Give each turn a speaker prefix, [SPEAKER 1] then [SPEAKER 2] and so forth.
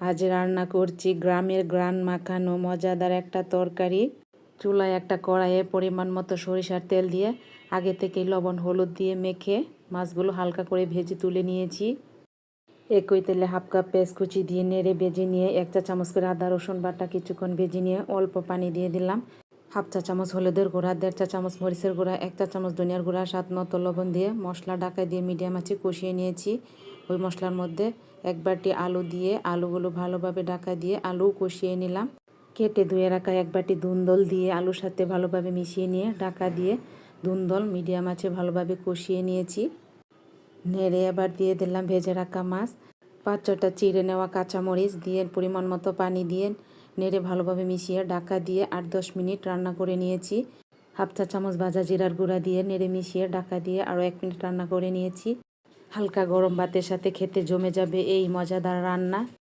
[SPEAKER 1] আজ রান্না করছি গ্রামের গ্রান মাখানো মজাদার একটা তরকারি। চুলায় একটা কড়াইয়ে পরিমাণ মতো সরিষার তেল দিয়ে আগে থেকে লবণ, হলুদ দিয়ে মেখে মাছগুলো হালকা করে ভেজে তুলে নিয়েছি। একই তেলে হাফ কাপ পেঁয়াজ কুচি দিয়ে নেড়ে ভেজে নিয়ে এক চা চামচ করে আদা, রসুন বাটা কিছুক্ষণ ভেজে নিয়ে অল্প পানি দিয়ে দিলাম। হাফ চা চামচ হলুদের গুঁড়া, দেড় চা চামচ মরিচের গুঁড়া, এক চা চামচ ধনিয়ার গুঁড়া, স্বাদ মতো লবণ দিয়ে মশলা ডাকা দিয়ে মিডিয়াম আঁচে কষিয়ে নিয়েছি। ওই মশলার মধ্যে এক বাটি আলু দিয়ে আলুগুলো ভালোভাবে ডাকা দিয়ে আলু কষিয়ে নিলাম। কেটে ধুয়ে রাখা এক বাটি ধুন্দল দিয়ে আলুর সাথে ভালোভাবে মিশিয়ে নিয়ে ডাকা দিয়ে দুন্দল মিডিয়াম আছে ভালোভাবে কষিয়ে নিয়েছি। নেড়ে এবার দিয়ে দিলাম ভেজে রাখা মাছ। পাঁচ ছটা চিড়ে নেওয়া কাঁচামরিচ দিয়ে পরিমাণ মতো পানি দিয়ে নেড়ে ভালোভাবে মিশিয়ে ডাকা দিয়ে আট দশ মিনিট রান্না করে নিয়েছি। হাফ চা চামচ ভাজা জিরার গুঁড়া দিয়ে নেড়ে মিশিয়ে ডাকা দিয়ে আরও এক মিনিট রান্না করে নিয়েছি। হালকা গরম ভাতের সাথে খেতে জমে যাবে এই মজাদার রান্না।